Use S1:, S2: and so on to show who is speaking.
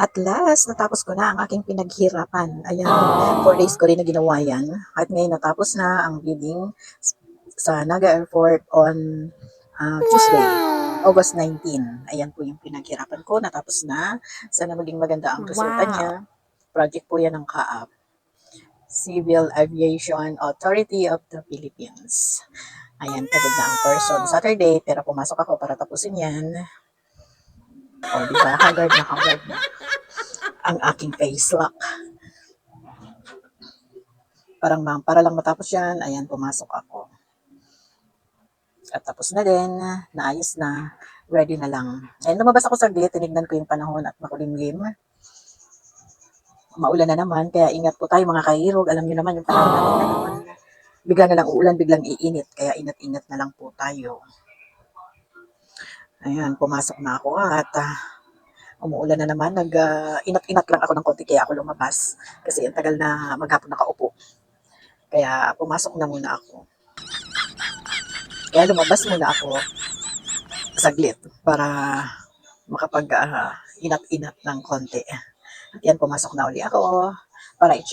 S1: At last, natapos ko na ang aking pinaghirapan. Ayan, four days ko rin na ginawa yan. At ngayon natapos na ang bidding sa Naga Airport on ah, Tuesday, August 19. Ayan po yung pinaghirapan ko. Natapos na. Sana maging maganda ang resulta
S2: Wow.
S1: niya. Project po yan ng CAAP. Civil Aviation Authority of the Philippines. Ayan, pagod na ang person. Saturday, pero pumasok ako para tapusin yan. O, di ba? Haggard na haggard na. Ang aking face lock. Parang para lang matapos yan, ayan, pumasok ako. At tapos na din, naayos na, ready na lang. Ayun, lumabas ako saglit, tinignan ko yung panahon at makulimlim. Maulan na naman, kaya ingat po tayo mga kairog. Alam niyo naman yung panahon natin na naman. Bigla na lang uulan, biglang iinit. Kaya ingat-ingat na lang po tayo. Ayan, pumasok na ako at ah, umuulan na naman. Nag, ah, inat-inat lang ako ng konti kaya ako lumabas. Kasi ang tagal na maghapon nakaupo. Kaya pumasok na muna ako. Kaya lumabas muna ako saglit para makapag ah, inat-inat ng konti. At yan, pumasok na uli ako para i-check